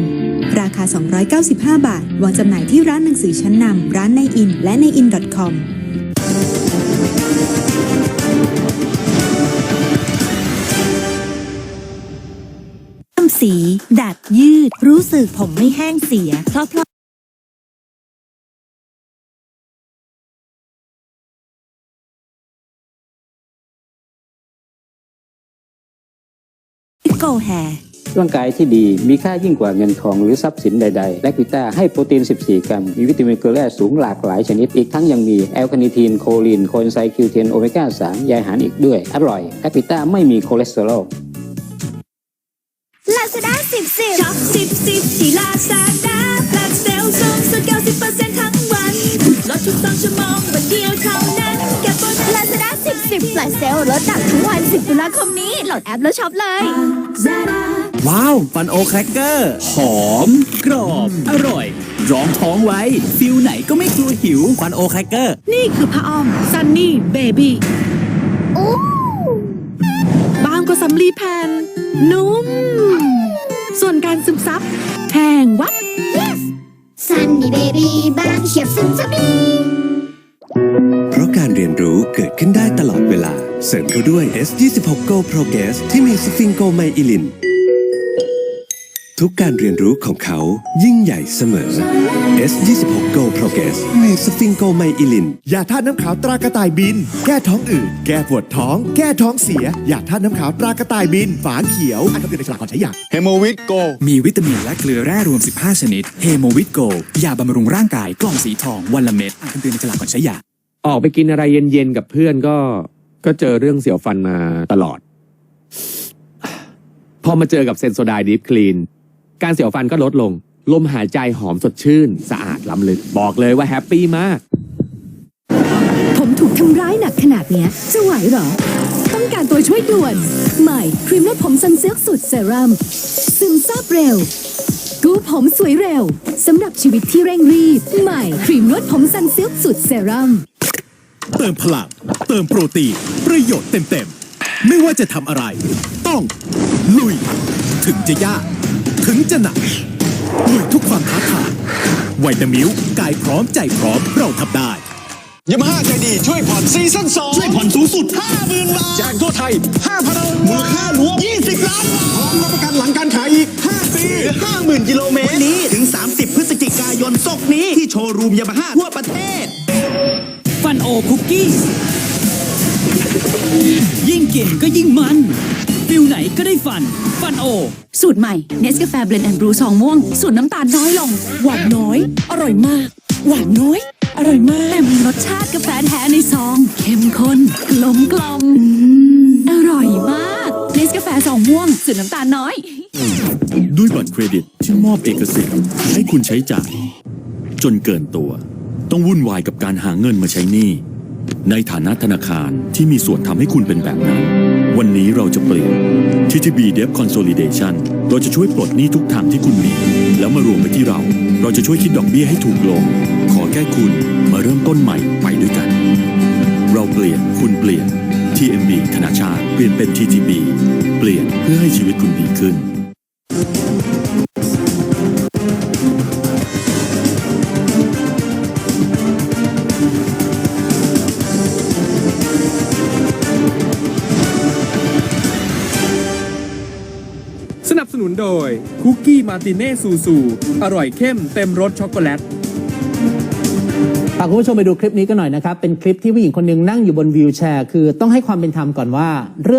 ม ราคา 295 บาท วางจำหน่ายที่ร้านหนังสือชั้นนำร้านในอิน และใน in.com เพิ่มสี ดัดยืด รู้สึกผมไม่แห้งเสีย เพราะเพราะโกแฮ ร่างกายที่ดีมีค่ายิ่งกว่าเงินทองหรือทรัพย์สินใด ๆ แลควิต้าให้โปรตีน 14 กรัม มีวิตามินเกลือแร่สูงหลากหลายชนิด อีกทั้งยังมีแอลคาเนิทีน โคลีนโคเอนไซม์คิวเทน โอเมก้า 3 ใยอาหารอีกด้วย อร่อยแลควิต้าไม่มีคอเลสเตอรอลลาซาด้าสิบสิบช็อปสิบสิบที่ลาซาด้าแฟลชเซลล์สูงสุดเก้าสิบเปอร์เซ็นต์ทั้งวันลดทุกสองชั่วโมงวันเดียวเท่านั้นแค่บนลาซาด้าสิบสิบแฟลชเซลลดหนักทุกวันสิบตุลาคมนี้โหลดแอปแล้วช็อปเลยซาดา ว้าวฟันโอแครกเกอร์ หอม กรอบ อร่อย รองท้องไว้ ฟิลไหนก็ไม่กลัวหิวฟันโอแครกเกอร์ นี่คือผ้าอ้อมซันนี่เบบี้บางกว่าสำลีแผ่นนุ่ม ส่วนการซึมซับแห้งวับซันนี่เบบี้บางเฉียบซึมซับดีเพราะการเรียนรู้เกิดขึ้นได้ตลอดเวลา เสริมเข้าด้วย S26 Go Progress ที่มีสฟิงโกไมอิลิน ทุกการเรียนรู้ของเขายิ่งใหญ่เสมอ S26 Go Progress มีสฟิงโกไมอิลินยาธาตุน้ำขาวตรากระต่ายบิน แก้ท้องอืดแก้ปวดท้อง แก้ท้องเสียยาธาตุน้ำขาวตรากระต่ายบิน ฝาเขียวอ่านคำเตือนในฉลากก่อนใช้ยาเฮโมวิตโกมีวิตามินและเกลือแร่รวม 15 ชนิดเฮโมวิตโกยาบำรุงร่างกายกล่องสีทองวันละเม็ดอ่านคำเตือนในฉลากก่อนใช้ยาออกไปกินอะไรเย็นๆกับเพื่อนก็ก็เจอเรื่องเสียวฟันมาตลอด พอมาเจอกับเซนโซไดดีฟคลีน การเสียวฟันก็ลดลง ลมหายใจหอมสดชื่น สะอาดล้ำลึก บอกเลยว่าแฮปปี้มาก ผมถูกทำร้ายหนักขนาดเนี้ย จะไหวเหรอ ต้องการตัวช่วยด่วน ใหม่ครีมลดผมซันซิลสูตรเซรั่มซึมซาบเร็ว กู้ผมสวยเร็วสำหรับชีวิตที่เร่งรีบ ใหม่ครีมลดผมซันซิลสูตรเซรั่มเติมพลัง เติมโปรตีนประโยชน์เต็มๆ ไม่ว่าจะทำอะไร ต้อง ลุย ถึงจะยาก ถึงจะหนักลุยทุกความท้าทายไวตามิวกายพร้อมใจพร้อมเราทำได้ยามาฮ่าใจดี ช่วยผ่อนซีซั่น2ช่วยผ่อนสูงสุด 50,000 บาทแจกทั่วไทย 5,000มูลค่ารวม 20 ล้านบาทพร้อมรับประกันหลังการขายอีก 5 ปี 50,000 กิโลเมตร วันนี้ถึง 30 พฤศจิกายนศกนี้ ที่โชว์รูมยามาฮ่าทั่วประเทศ ฟันโอคุกกี้ ยิ่งกินก็ยิ่งมัน ฟิลไหนก็ได้ฟัน ฟันโอ สูตรใหม่เนสกาแฟเบลนด์แอนด์บรูซองม่วง สูตรน้ำตาลน้อยลง หวานน้อย อร่อยมาก หวานน้อย อร่อยมาแต่กมีรสชาติกาแฟแท้ในซอง เข้มข้นกลมกล่อมอร่อยมากเนสกาแฟซองม่วง สูตรน้ำตาลน้อย ด้วยบัตรเครดิตที่มอบเอกสิทธิ์ให้คุณใช้จ่าย จนเกินตัว ต้องวุ่นวายกับการหาเงินมาใช้หนี้ ในฐานะธนาคารที่มีส่วนทำให้คุณเป็นแบบนั้น วันนี้เราจะเปลี่ยน TTB Debt Consolidation เราจะช่วยปลดหนี้ทุกทางที่คุณมี แล้วมารวมไปที่เรา เราจะช่วยคิดดอกเบี้ยให้ถูกลง ขอแค่คุณมาเริ่มต้นใหม่ไปด้วยกัน เราเปลี่ยนคุณเปลี่ยน TMB ธนาชาติเปลี่ยนเป็น TTB เปลี่ยนเพื่อให้ชีวิตคุณดีขึ้น นุนโดยคุกกี้มาติเน่ซูซูอร่อยเข้มเต็มรสช็อกโกแลตฝากคุณผู้ชมไปดูคลิปนี้กันหน่อยนะครับ เป็นคลิปที่ผู้หญิงคนหนึ่งนั่งอยู่บนวีลแชร์ คือต้องให้ความเป็นธรรมก่อนว่าเรื่อง